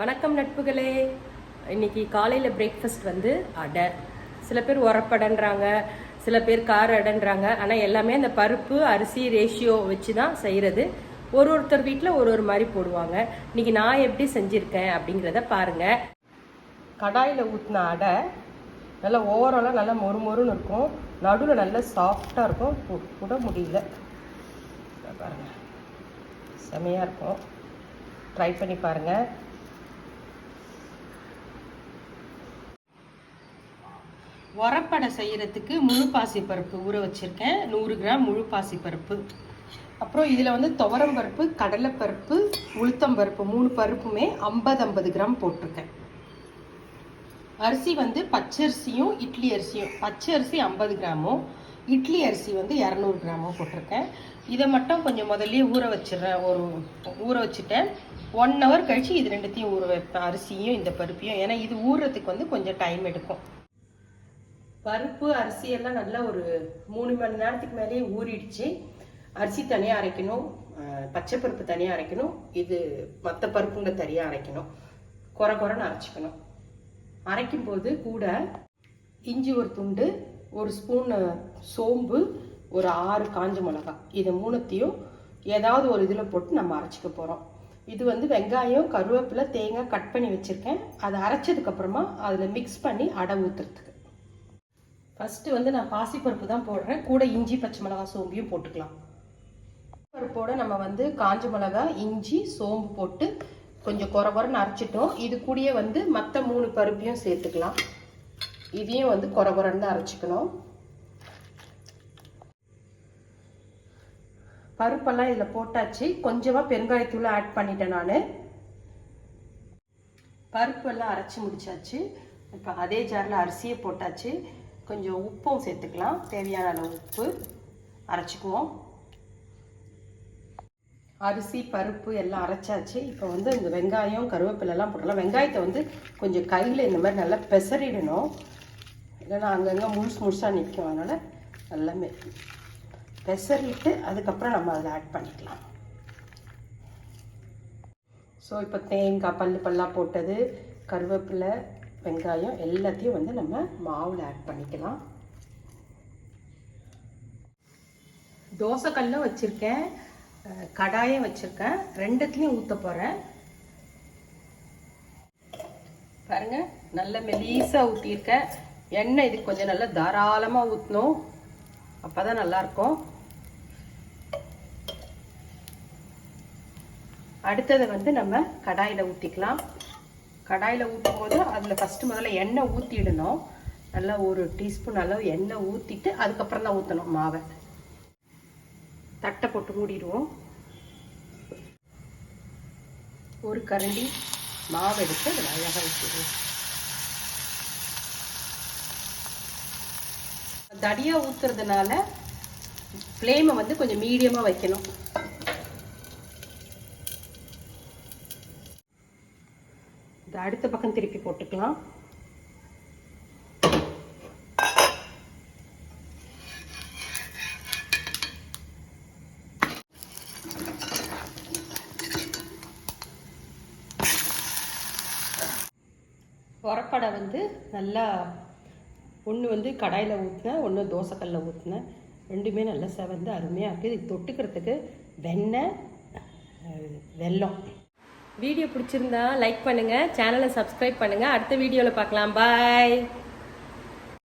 வணக்கம் நட்புகளே. இன்னைக்கு காலையில் பிரேக்ஃபாஸ்ட் வந்து அடை. சில பேர் உரப்படைன்றாங்க சில பேர் கார அடைன்றாங்க. ஆனால் எல்லாமே அந்த பருப்பு அரிசி ரேஷியோ வச்சு தான் செய்கிறது ஒரு ஒருத்தர் வீட்டில் ஒரு ஒரு மாதிரி போடுவாங்க. இன்னைக்கு நான் எப்படி செஞ்சுருக்கேன் அப்படிங்கிறத பாருங்க. கடாயில் ஊற்றின அடை நல்லா ஓவராலாக நல்லா மொறு மொறுன்னு இருக்கும். நடுவில் நல்லா சாஃப்டாக இருக்கும். கூட முடியல. பாருங்கள் பாருங்க. செமையாக இருக்கும். ட்ரை பண்ணி பாருங்கள் உரப்படை செய்கிறதுக்கு முழு பாசி பருப்பு ஊற வச்சிருக்கேன். நூறு கிராம் முழு பாசி பருப்பு அப்புறம் இதில் வந்து துவரம் பருப்பு கடலைப்பருப்பு உளுத்தம் பருப்பு மூணு பருப்புமே ஐம்பது ஐம்பது கிராம் போட்டிருக்கேன். அரிசி வந்து பச்சரிசியும் இட்லி அரிசியும் பச்சை அரிசி ஐம்பது கிராமும் இட்லி அரிசி வந்து இரநூறு கிராமும் போட்டிருக்கேன். இதை மட்டும் கொஞ்சம் முதல்லயே ஊற வச்சிடுறேன். ஒரு ஊற வச்சுட்டேன். ஒன் ஹவர் கழித்து இது ரெண்டுத்தையும் ஊற வைப்பேன். அரிசியும் இந்த பருப்பையும். ஏன்னா இது ஊறுறதுக்கு வந்து கொஞ்சம் டைம் எடுக்கும். பருப்பு அரிசி எல்லாம் நல்லா ஒரு மூணு மணி நேரத்துக்கு மேலேயே ஊறிடுச்சு. அரிசி தனியாக அரைக்கணும். பச்சை பருப்பு தனியாக அரைக்கணும். இது மற்ற பருப்புங்க தனியாக அரைக்கணும். குறை குறைன்னு அரைச்சிக்கணும். அரைக்கும் போது கூட இஞ்சி ஒரு துண்டு ஒரு ஸ்பூன் சோம்பு ஒரு ஆறு காஞ்ச மிளகாய் இது மூணுத்தையும் ஏதாவது ஒரு இதில் போட்டு நம்ம அரைச்சிக்க போகிறோம் இது வந்து வெங்காயம் கருவேப்பிலை தேங்காய் கட் பண்ணி வச்சுருக்கேன். அதை அரைச்சதுக்கப்புறமா அதில் மிக்ஸ் பண்ணி அடை ஊற்றுறதுக்கு ஃபஸ்ட்டு வந்து நான் பாசிப்பருப்பு தான் போடுறேன். கூட இஞ்சி பச்சை மிளகா சோம்பியும் போட்டுக்கலாம். பருப்போடு நம்ம வந்து காஞ்ச மிளகாய் இஞ்சி சோம்பு போட்டு கொஞ்சம் குறை குறைன்னு அரைச்சிட்டோம். இது கூடயே வந்து மற்ற மூணு பருப்பையும் சேர்த்துக்கலாம். இதையும் வந்து குறை குறைன்னு தான் அரைச்சிக்கணும். பருப்பெல்லாம் இதில் போட்டாச்சு. கொஞ்சமாக பெருங்காயத்தூள் ஆட் பண்ணிட்டேன் நான். பருப்பெல்லாம் அரைச்சி முடிச்சாச்சு. இப்போ அதே ஜாரில் அரிசியை போட்டாச்சு. கொஞ்சம் உப்பும் சேர்த்துக்கலாம். தேவையான அளவு உப்பு அரைச்சிக்குவோம். அரிசி பருப்பு எல்லாம் அரைச்சாச்சு. இப்போ வந்து இந்த வெங்காயம் கருவேப்பிலெல்லாம் போடலாம். வெங்காயத்தை வந்து கொஞ்சம் கையில் இந்த மாதிரி நல்லா பெசரிடணும் இல்லைன்னா அங்கங்கே முழுசு முழுசாக நிற்கும் அதனால் நல்லா பெசரிட்டு அதுக்கப்புறம் நம்ம அதில் ஆட் பண்ணிக்கலாம். ஸோ இப்போ தேங்காய் பல்லு பல்லாக போட்டது கருவேப்பிலை வெங்காயம் எல்லாத்தையும் வந்து நம்ம மாவில் ஆட் பண்ணிக்கலாம். தோசைக்கல்லும் வச்சுருக்கேன். கடாயம் வச்சுருக்கேன். ரெண்டுத்துலேயும் ஊற்ற போகிறேன் பாருங்க நல்ல மெலீஸாக ஊற்றியிருக்கேன் எண்ணெய் இதுக்கு கொஞ்சம் நல்லா தாராளமாக ஊற்றணும் அப்போ தான் நல்லாயிருக்கும். அடுத்ததை வந்து நம்ம கடாயில் ஊற்றிக்கலாம் கடாயில் ஊற்றும் போது அதில் ஃபஸ்ட்டு முதல்ல எண்ணெய் ஊற்றிடணும் நல்லா ஒரு டீஸ்பூன் அளவு எண்ணெய் ஊற்றிட்டு அதுக்கப்புறம் தான் ஊற்றணும் மாவை. தட்டை போட்டு மூடிடுவோம். ஒரு கரண்டி மாவு எடுத்து அதில் அழகாக ஊற்றிடுவோம் தடியாக ஊற்றுறதுனால ஃப்ளேமை வந்து கொஞ்சம் மீடியமாக வைக்கணும். இந்த அடுத்த பக்கம் திருப்பி போட்டுக்கலாம். உரப்படை வந்து நல்லா ஒன்று வந்து கடாயில் ஊற்றினேன் ஒன்று தோசைக்கல்லில் ஊற்றினேன் ரெண்டுமே நல்லா செவந்து அருமையாக இருக்குது இது தொட்டுக்கிறதுக்கு வெண்ணெய் வெல்லம். வீடியோ பிடிச்சிருந்தா லைக் பண்ணுங்கள் சேனலை சப்ஸ்கிரைப் பண்ணுங்கள் அடுத்த வீடியோவில் பார்க்கலாம். பாய்